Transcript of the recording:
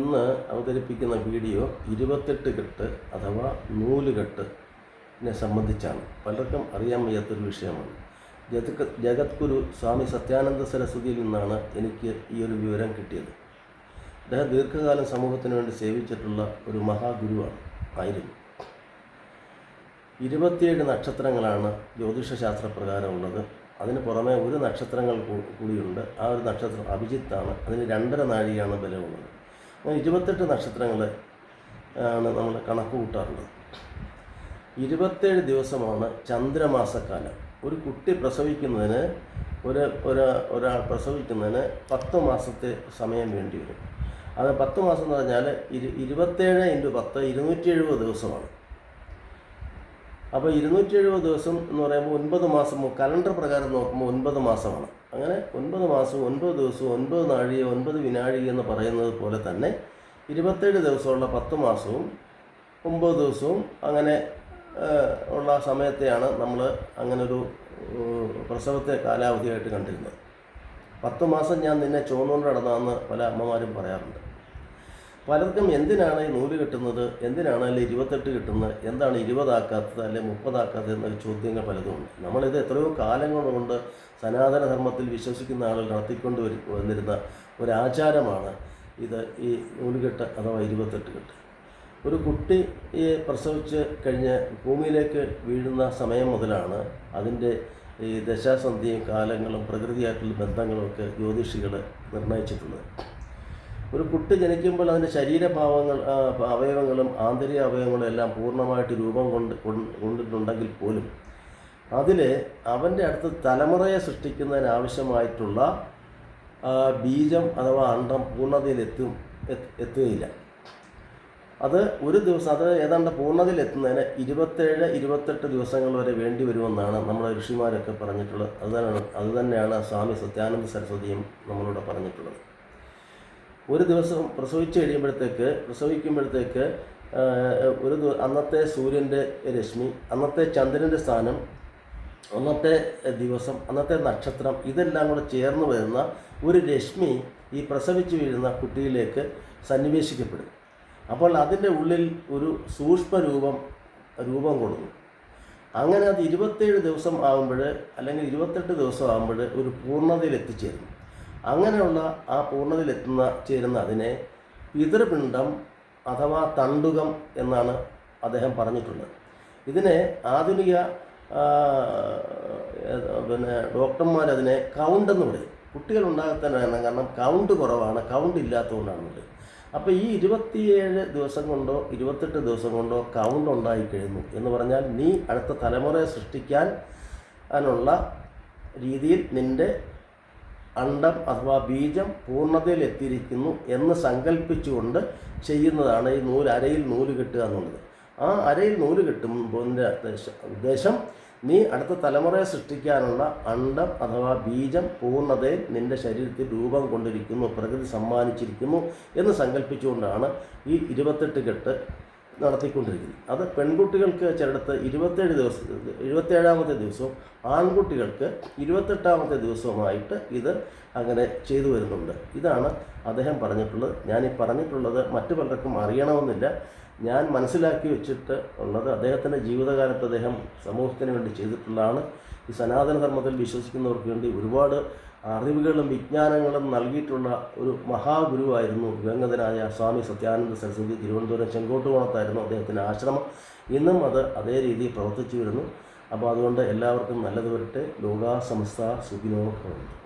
ഇന്ന് അവതരിപ്പിക്കുന്ന വീഡിയോ ഇരുപത്തെട്ട് കെട്ട് അഥവാ നൂലുകെട്ടിനെ സംബന്ധിച്ചാണ്. പലർക്കും അറിയാൻ വയ്യാത്തൊരു വിഷയമാണ്. ജഗത് ജഗദ്ഗുരു സ്വാമി സത്യാനന്ദ സരസ്വതിയിൽ നിന്നാണ് എനിക്ക് ഈ ഒരു വിവരം കിട്ടിയത്. അദ്ദേഹം ദീർഘകാലം സമൂഹത്തിന് വേണ്ടി സേവിച്ചിട്ടുള്ള ഒരു മഹാഗുരുവാണ്. ആയിരുന്നു. ഇരുപത്തിയേഴ് നക്ഷത്രങ്ങളാണ് ജ്യോതിഷശാസ്ത്രപ്രകാരമുള്ളത് അതിന് പുറമെ ഒരു നക്ഷത്രങ്ങൾ കൂടിയുണ്ട്. ആ ഒരു നക്ഷത്രം അഭിജിത്താണ്. അതിന് രണ്ടര നാഴികയാണ് ബലമുള്ളത്. ഇരുപത്തെട്ട് നക്ഷത്രങ്ങൾ ആണ് നമ്മൾ കണക്ക് കൂട്ടാറുള്ളത്. ഇരുപത്തേഴ് ദിവസമാണ് ചന്ദ്രമാസക്കാലം. ഒരു കുട്ടി പ്രസവിക്കുന്നതിന് ഒരു ഒരു ഒരാൾ പ്രസവിക്കുന്നതിന് പത്ത് മാസത്തെ സമയം വേണ്ടി വരും. അത് പത്ത് മാസം എന്ന് പറഞ്ഞാൽ ഇരു ഇരുപത്തേഴ് ഇന്റു പത്ത് ഇരുന്നൂറ്റി എഴുപത് ദിവസമാണ്. അപ്പോൾ ഇരുന്നൂറ്റി എഴുപത് ദിവസം എന്ന് പറയുമ്പോൾ ഒൻപത് മാസം കലണ്ടർ പ്രകാരം നോക്കുമ്പോൾ ഒൻപത് മാസമാണ്. അങ്ങനെ ഒൻപത് മാസം ഒൻപത് ദിവസവും ഒൻപത് നാഴിക ഒൻപത് വിനാഴി എന്ന് പറയുന്നത് പോലെ തന്നെ ഇരുപത്തേഴ് ദിവസമുള്ള പത്ത് മാസവും ഒമ്പത് ദിവസവും അങ്ങനെ ഉള്ള സമയത്തെയാണ് നമ്മൾ അങ്ങനൊരു പ്രസവത്തെ കാലാവധിയായിട്ട് കണ്ടിരുന്നത്. പത്ത് മാസം ഞാൻ നിന്നെ ചുവന്നുകൊണ്ട് നടന്നതെന്ന് പല അമ്മമാരും പറയാറുണ്ട്. പലർക്കും എന്തിനാണ് ഈ നൂൽ കിട്ടുന്നത്? എന്തിനാണ് അല്ലെങ്കിൽ ഇരുപത്തെട്ട് കിട്ടുന്നത്? എന്താണ് ഇരുപതാക്കാത്തത് അല്ലെങ്കിൽ മുപ്പതാക്കാത്തത് എന്നൊരു ചോദ്യങ്ങൾ പലതുമുണ്ട് നമ്മളിത് എത്രയോ കാലങ്ങൾ കൊണ്ട് സനാതന ധർമ്മത്തിൽ വിശ്വസിക്കുന്ന ആളുകൾ നടത്തിക്കൊണ്ട് വന്നിരുന്ന ഒരാചാരമാണ് ഇത് ഈ നൂലുകെട്ട് അഥവാ ഇരുപത്തെട്ട് കെട്ട്. ഒരു കുട്ടി പ്രസവിച്ച് കഴിഞ്ഞ് ഭൂമിയിലേക്ക് വീഴുന്ന സമയം മുതലാണ് അതിന്റെ ഈ ദശാസന്ധിയും കാലങ്ങളും പ്രകൃതിയായിട്ടുള്ള ബന്ധങ്ങളും ഒക്കെ ജ്യോതിഷികൾ നിർണയിച്ചിട്ടുള്ളത്. ഒരു കുട്ടി ജനിക്കുമ്പോൾ അതിന്റെ ശരീരഭാവങ്ങൾ അവയവങ്ങളും ആന്തരിക അവയവങ്ങളും എല്ലാം പൂർണമായിട്ട് രൂപം കൊണ്ട് കൊണ്ട് കൊണ്ടിട്ടുണ്ടെങ്കിൽ പോലും അതിൽ അവന്റെ അടുത്ത് തലമുറയെ സൃഷ്ടിക്കുന്നതിനാവശ്യമായിട്ടുള്ള ബീജം അഥവാ അണ്ടം പൂർണതയിലെത്തും എത്ത് എത്തുകയില്ല. അത് ഒരു ദിവസം അത് ഏതാണ്ട് പൂർണതയിൽ എത്തുന്നതിന് ഇരുപത്തേഴ് ഇരുപത്തെട്ട് ദിവസങ്ങൾ വരെ വേണ്ടി വരുമെന്നാണ് നമ്മുടെ ഋഷിമാരൊക്കെ പറഞ്ഞിട്ടുള്ളത്. അത് തന്നെയാണ് അത് തന്നെയാണ് സ്വാമി സത്യാനന്ദ സരസ്വതിയും നമ്മളോട് പറഞ്ഞിട്ടുള്ളത്. ഒരു ദിവസം പ്രസവിച്ചു കഴിയുമ്പോഴത്തേക്ക് പ്രസവിക്കുമ്പോഴത്തേക്ക് ഒരു അന്നത്തെ സൂര്യന്റെ രശ്മി അന്നത്തെ ചന്ദ്രന്റെ സ്ഥാനം അന്നത്തെ ദിവസം അന്നത്തെ നക്ഷത്രം ഇതെല്ലാം കൂടെ ചേർന്ന് വരുന്ന ഒരു രശ്മി ഈ പ്രസവിച്ചു വീഴുന്ന കുട്ടിയിലേക്ക് സന്നിവേശിക്കപ്പെടും. അപ്പോൾ അതിന്റെ ഉള്ളിൽ ഒരു സൂക്ഷ്മ രൂപം രൂപം കൊടുക്കും. അങ്ങനെ അത് ഇരുപത്തേഴ് ദിവസം ആകുമ്പോൾ അല്ലെങ്കിൽ ഇരുപത്തെട്ട് ദിവസം ആകുമ്പോൾ ഒരു പൂർണതയിൽ എത്തിച്ചേരും അങ്ങനെയുള്ള ആ പൂർണതയിലെത്തുന്ന ചേരുന്ന അതിനെ പിതൃപിണ്ഡം അഥവാ തണ്ടുകം എന്നാണ് അദ്ദേഹം പറഞ്ഞിട്ടുള്ളത്. ഇതിനെ ആധുനിക പിന്നെ ഡോക്ടർമാർ അതിനെ കൗണ്ട് എന്ന് പറയും. കുട്ടികൾ ഉണ്ടാകത്തന്നെയാണ് കാരണം കൗണ്ട് കുറവാണ് കൗണ്ട് ഇല്ലാത്തതുകൊണ്ടാണ് അപ്പോൾ ഈ ഇരുപത്തിയേഴ് ദിവസം കൊണ്ടോ ഇരുപത്തെട്ട് ദിവസം കൊണ്ടോ കൗണ്ട് ഉണ്ടായിക്കഴിഞ്ഞു എന്ന് പറഞ്ഞാൽ നീ അടുത്ത തലമുറയെ സൃഷ്ടിക്കാൻ അതിനുള്ള രീതിയിൽ നിന്റെ അണ്ടം അഥവാ ബീജം പൂർണതയിൽ എത്തിയിരിക്കുന്നു എന്ന് സങ്കല്പിച്ചുകൊണ്ട് ചെയ്യുന്നതാണ് ഈ നൂൽ അരയിൽ നൂൽ കെട്ടുക എന്നുള്ളത്. ആ അരയിൽ നൂൽ കെട്ടുമ്പോൾ ഉദ്ദേശം നീ അടുത്ത തലമുറയെ സൃഷ്ടിക്കാനുള്ള അണ്ടം അഥവാ ബീജം പൂർണതയിൽ നിന്റെ ശരീരത്തിൽ രൂപം കൊണ്ടിരിക്കുന്നു പ്രകൃതി സമ്മാനിച്ചിരിക്കുന്നു എന്ന് സങ്കല്പിച്ചുകൊണ്ടാണ് ഈ ഇരുപത്തെട്ട് കെട്ട് നടത്തിക്കൊണ്ടിരിക്കുന്നത് അത് പെൺകുട്ടികൾക്ക് ചിലടത്ത് ഇരുപത്തേഴ് ദിവസം എഴുപത്തേഴാമത്തെ ദിവസവും ആൺകുട്ടികൾക്ക് ഇരുപത്തെട്ടാമത്തെ ദിവസവുമായിട്ട് ഇത് അങ്ങനെ ചെയ്തു വരുന്നുണ്ട്. ഇതാണ് അദ്ദേഹം പറഞ്ഞിട്ടുള്ളത്. ഞാൻ ഈ പറഞ്ഞിട്ടുള്ളത് മറ്റു പലർക്കും അറിയണമെന്നില്ല. ഞാൻ മനസ്സിലാക്കി വെച്ചിട്ട് ഉള്ളത് അദ്ദേഹത്തിന്റെ ജീവിതകാലത്ത് അദ്ദേഹം സമൂഹത്തിന് വേണ്ടി ചെയ്തിട്ടുള്ളതാണ്. ഈ സനാതന ധർമ്മത്തിൽ വിശ്വസിക്കുന്നവർക്ക് വേണ്ടി ഒരുപാട് അറിവുകളും വിജ്ഞാനങ്ങളും നൽകിയിട്ടുള്ള ഒരു മഹാഗുരുവായിരുന്നു ദിവംഗതനായ സ്വാമി സത്യാനന്ദ സരസ്വതി തിരുവനന്തപുരം ചെങ്കോട്ടുകോണത്തായിരുന്നു അദ്ദേഹത്തിന്റെ ആശ്രമം. ഇന്നും അത് അതേ രീതിയിൽ പ്രവർത്തിച്ചു വരുന്നു. അപ്പോൾ അതുകൊണ്ട് എല്ലാവർക്കും നല്ലത് വരട്ടെ. ലോകാ സമസ്ത സുഖിനോ ഭവന്തു.